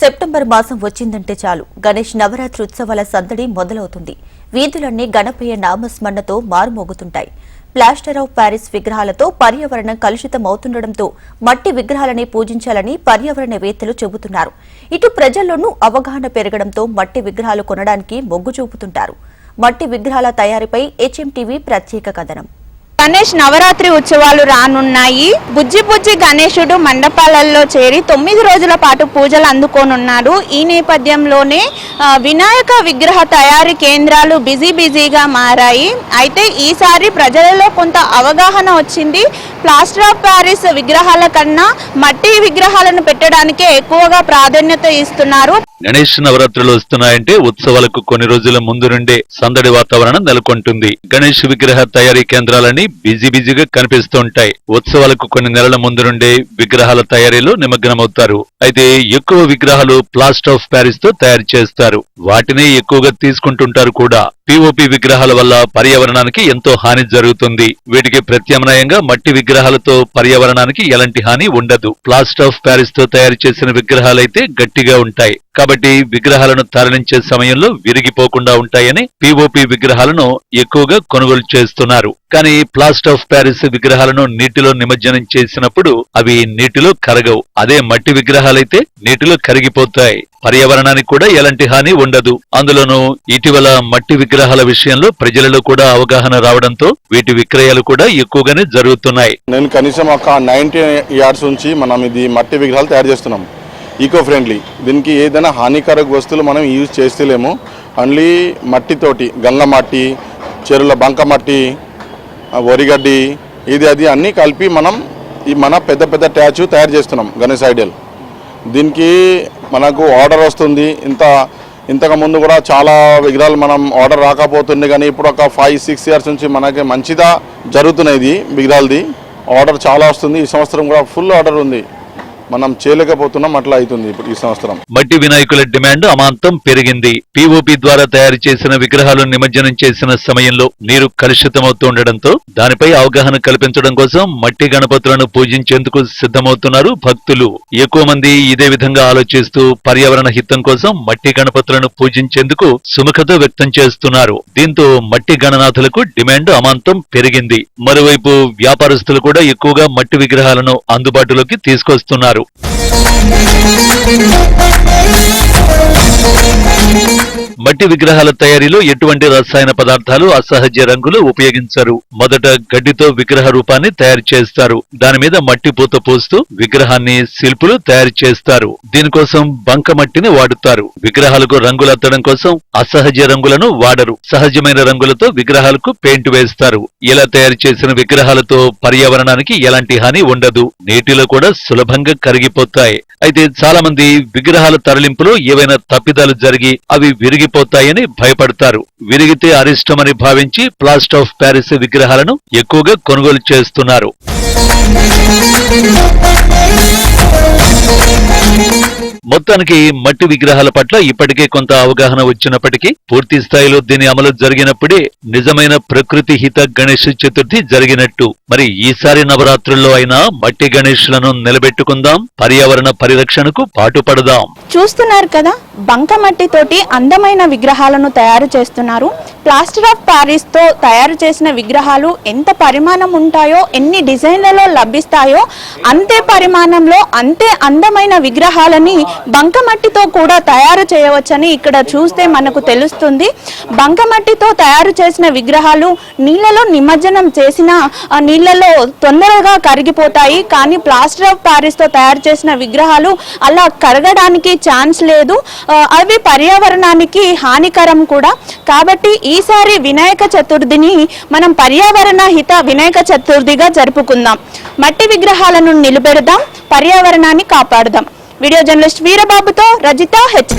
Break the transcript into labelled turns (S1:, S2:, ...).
S1: September మాసం వచ్చిందంటే చాలు. గణేష్ నవరాత్రి ఉత్సవాల సందడి మొదలవుతుంది. వీధులన్నీ గణపయ్య నామస్మరణతో మారుమోగుతుంటాయి. ప్లాస్టర్ ఆఫ్ ప్యారిస్ విగ్రహాలతో పర్యావరణం కలుషితమవుతుండటంతో మట్టి విగ్రహాలని పూజించాలని పర్యావరణవేత్తలు చెబుతున్నారు. ఇటు ప్రజల్లోనూ అవగాహన పెరగడంతో మట్టి విగ్రహాలు కొనడానికి మొగ్గు చూపుతుంటారు. మట్టి విగ్రహాల తయారీపై హెచ్ఎంటీవీ ప్రత్యేక కథనం.
S2: గణేష్ నవరాత్రి ఉత్సవాలు రానున్నాయి. బుజ్జి బుజ్జి గణేశుడు మండపాలలో చేరి తొమ్మిది రోజుల పాటు పూజలు అందుకోనున్నాడు. ఈ నేపథ్యంలోనే వినాయక విగ్రహ తయారీ కేంద్రాలు బిజీ బిజీగా మారాయి. అయితే ఈసారి ప్రజలలో కొంత అవగాహన వచ్చింది. ప్లాస్టర్ ఆఫ్ ప్యారిస్ విగ్రహాల కన్నా మట్టి విగ్రహాలను పెట్టడానికే ఎక్కువగా ప్రాధాన్యత ఇస్తున్నారు.
S3: గణేష్ నవరాత్రులు వస్తున్నాయంటే ఉత్సవాలకు కొన్ని రోజుల ముందు నుండే సందడి వాతావరణం నెలకొంటుంది. గణేష్ విగ్రహ తయారీ కేంద్రాలని బిజీ బిజీగా కనిపిస్తుంటాయి. ఉత్సవాలకు కొన్ని నెలల ముందు నుండే విగ్రహాల తయారీలో నిమగ్నమవుతారు. అయితే ఎక్కువ విగ్రహాలు ప్లాస్టర్ ఆఫ్ ప్యారిస్తో తయారు చేస్తారు. వాటినే ఎక్కువగా తీసుకుంటుంటారు కూడా. పిఓపి విగ్రహాల వల్ల పర్యావరణానికి ఎంతో హాని జరుగుతుంది. వీటికి ప్రత్యామ్నాయంగా మట్టి విగ్రహాలతో పర్యావరణానికి ఎలాంటి హాని ఉండదు. ప్లాస్టర్ ఆఫ్ ప్యారిస్తో తయారు చేసిన విగ్రహాలైతే గట్టిగా ఉంటాయి. కాబట్టి విగ్రహాలను తరలించే సమయంలో విరిగిపోకుండా ఉంటాయని పిఓపి విగ్రహాలను ఎక్కువగా కొనుగోలు చేస్తున్నారు. కానీ ప్లాస్టర్ ఆఫ్ ప్యారిస్ విగ్రహాలను నీటిలో నిమజ్జనం చేసినప్పుడు అవి నీటిలో కరగవు. అదే మట్టి విగ్రహాలైతే నీటిలో కరిగిపోతాయి. పర్యావరణానికి కూడా ఎలాంటి హాని ఉండదు. అందులోనూ ఇటీవల మట్టి విగ్రహాల విషయంలో ప్రజలలో కూడా అవగాహన రావడంతో వీటి విక్రయాలు కూడా ఎక్కువగానే జరుగుతున్నాయి.
S4: నేను కనీసం ఒక నైన్టీ ఇయర్స్ నుంచి మనం ఇది మట్టి విగ్రహాలు తయారు చేస్తున్నాం. ఈకో ఫ్రెండ్లీ దీనికి ఏదైనా హానికారక వస్తువులు మనం యూజ్ చేస్తలేము. ఓన్లీ మట్టితోటి గంగ మట్టి చెరువుల బంక మట్టి వరిగడ్డి ఇది అది అన్నీ కలిపి మనం ఈ మన పెద్ద పెద్ద ట్యాచు తయారు చేస్తున్నాం గణేష్ ఐడియల్. దీనికి మనకు ఆర్డర్ వస్తుంది. ఇంత ఇంతకు ముందు కూడా చాలా విగ్రహాలు మనం ఆర్డర్ రాకపోతుంది కానీ ఇప్పుడు ఒక ఫైవ్ సిక్స్ ఇయర్స్ నుంచి మనకి మంచిగా జరుగుతున్నాయి ఇది విగ్రహాలది. ఆర్డర్ చాలా వస్తుంది. ఈ సంవత్సరం కూడా ఫుల్ ఆర్డర్ ఉంది. మనం చేయలేకపోతున్నాం అట్లా అవుతుంది ఇప్పుడు ఈ సంవత్సరం.
S3: మట్టి వినాయకుల డిమాండ్ అమాంతం పెరిగింది. పిఓపి ద్వారా తయారు చేసిన విగ్రహాలు నిమజ్జనం చేసిన సమయంలో నీరు కలుషితమవుతుండటంతో దానిపై అవగాహన కల్పించడం కోసం మట్టి గణపతులను పూజించేందుకు సిద్ధమవుతున్నారు భక్తులు. ఎక్కువ మంది ఇదే విధంగా ఆలోచిస్తూ పర్యావరణ హితం కోసం మట్టి గణపతులను పూజించేందుకు సుముఖత వ్యక్తం చేస్తున్నారు. దీంతో మట్టి గణనాథులకు డిమాండ్ అమాంతం పెరిగింది. మరోవైపు వ్యాపారస్తులు కూడా ఎక్కువగా మట్టి విగ్రహాలను అందుబాటులోకి తీసుకొస్తున్నారు. తెలిపారు మట్టి విగ్రహాల తయారీలో ఎటువంటి రసాయన పదార్థాలు అసహజ రంగులు ఉపయోగించరు. మొదట గడ్డితో విగ్రహ రూపాన్ని తయారు చేస్తారు. దాని మీద మట్టి పూత పోస్తూ విగ్రహాన్ని శిల్పులు తయారు చేస్తారు. దీనికోసం బంక మట్టిని వాడుతారు. విగ్రహాలకు రంగులు కోసం అసహజ రంగులను వాడరు. సహజమైన రంగులతో విగ్రహాలకు పెయింట్ వేస్తారు. ఇలా తయారు చేసిన విగ్రహాలతో పర్యావరణానికి ఎలాంటి హాని ఉండదు. నీటిలో కూడా సులభంగా కరిగిపోతాయి. అయితే చాలా మంది విగ్రహాల తరలింపులో ఏవైనా తప్పిదాలు జరిగి అవి విరిగి విరిగిపోతాయని భయపడతారు. విరిగితే అరిష్టమని భావించి ప్లాస్ట్ ఆఫ్ ప్యారిస్ విగ్రహాలను ఎక్కువగా కొనుగోలు చేస్తున్నారు. మొత్తానికి మట్టి విగ్రహాల పట్ల ఇప్పటికే కొంత అవగాహన వచ్చినప్పటికీ పూర్తి స్థాయిలో దీని అమలు జరిగినప్పుడే నిజమైన ప్రకృతి హిత గణేష్ చతుర్థి జరిగినట్టు. మరి ఈసారి నవరాత్రుల్లో అయినా మట్టి గణేష్లను నిలబెట్టుకుందాం పర్యావరణ పరిరక్షణకు పాటుపడదాం.
S2: చూస్తున్నారు కదా బంకమట్టితోటి అందమైన విగ్రహాలను తయారు చేస్తున్నారు. ప్లాస్టర్ ఆఫ్ ప్యారిస్తో తయారు చేసిన విగ్రహాలు ఎంత పరిమాణం ఉంటాయో ఎన్ని డిజైన్లలో లభిస్తాయో అంతే పరిమాణంలో అంతే అందమైన విగ్రహాలని బంకమట్టితో కూడా తయారు చేయవచ్చని ఇక్కడ చూస్తే మనకు తెలుస్తుంది. బంకమట్టితో తయారు చేసిన విగ్రహాలు నీళ్ళలో నిమజ్జనం చేసిన నీళ్ళలో నీళ్ళలో తొందరగా కరిగిపోతాయి. కానీ ప్లాస్టర్ ఆఫ్ ప్యారిస్తో తయారు చేసిన విగ్రహాలు అలా కరగడానికి ఛాన్స్ లేదు. అవి పర్యావరణానికి హానికరం కూడా. కాబట్టి ఈసారి వినాయక చతుర్థిని మనం పర్యావరణ హిత వినాయక చతుర్థిగా జరుపుకుందాం. మట్టి విగ్రహాలను నిలబెడదాం పర్యావరణాన్ని కాపాడుదాం. వీడియో జర్నలిస్ట్ వీరబాబుతో రజిత హెచ్.